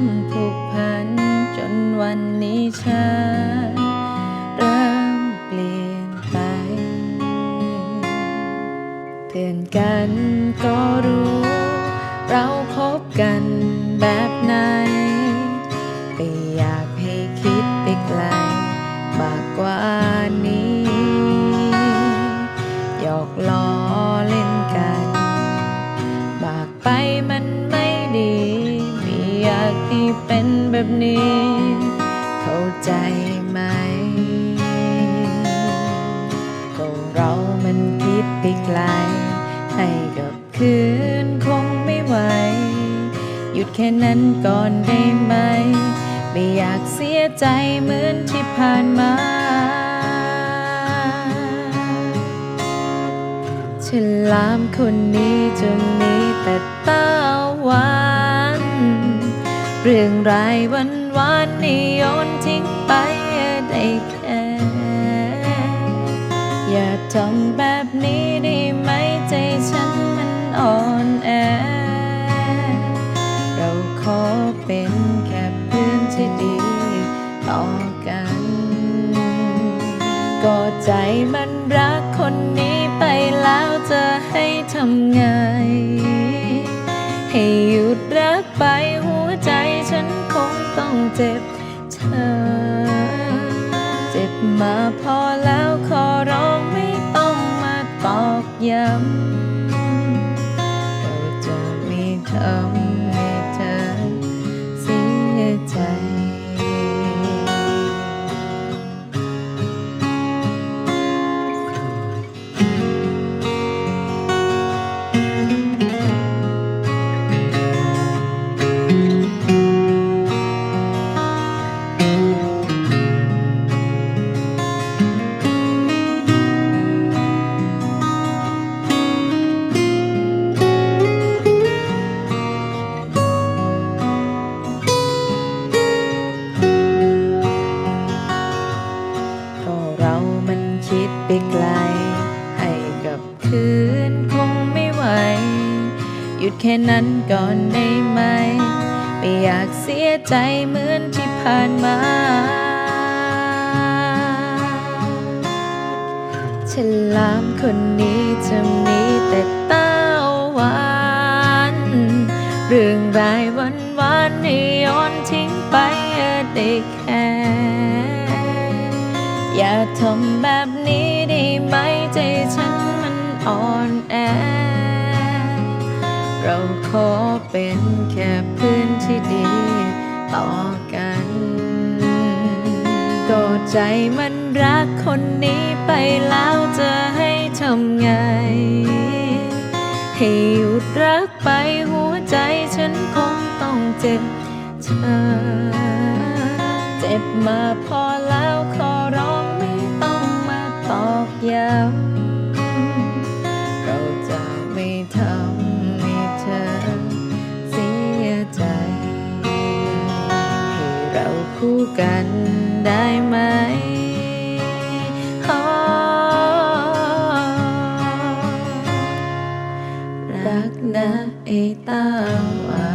ความผูกพัน จนวันนี้ฉันเริ่มเปลี่ยนไป เพื่อนกันก็รู้ เราคบกันแบบไหนไม่อยากให้คิดไปไกลมากกว่านี้ หยอกล้อ นี้ เข้าใจไหม ก็เรามันคิดไปไกล ให้กับคืนคงไม่ไหว หยุดแค่นั้นก่อนได้ไหม ไม่อยากเสียใจเหมือนที่ผ่านมาฉลามคนนี้จะมี รื่องรายวันวานนี่โยนทิ้งไปได้แค่อย่าทำแบบนี้ได้ไหมใจฉันมันอ่อนแอ เราขอเป็นแค่เพื่อนที่ดีต่อกัน ก็ใจมันรัก เจ็บเธอเจ็บมาพอแล้วขอร้องไม่ต้องมาตอกย้ำเราจะไม่ทำใคิดไปไกล ให้กับคืนคงไม่ไหว หยุดแค่นั้นก่อนได้ไหม ไม่อยากเสียใจเหมือนที่ผ่านมาฉลามคนนี้จะมีแต่ต้าหวาน เรื่องรายวันวานให้โย้อนทิ้งไปได้แค่ อย่าทำแบบนี้ได้ไหมใจฉันมันอ่อนแอ เราขอเป็นแค่เพื่อนที่ดีต่อกันก็ใจมันรักคนนี้ไปแล้วจะให้ทำไง ให้หยุดรักไปหัวใจฉันคงต้องเจ็บเธอ เจ็บมาพอแล้ว รั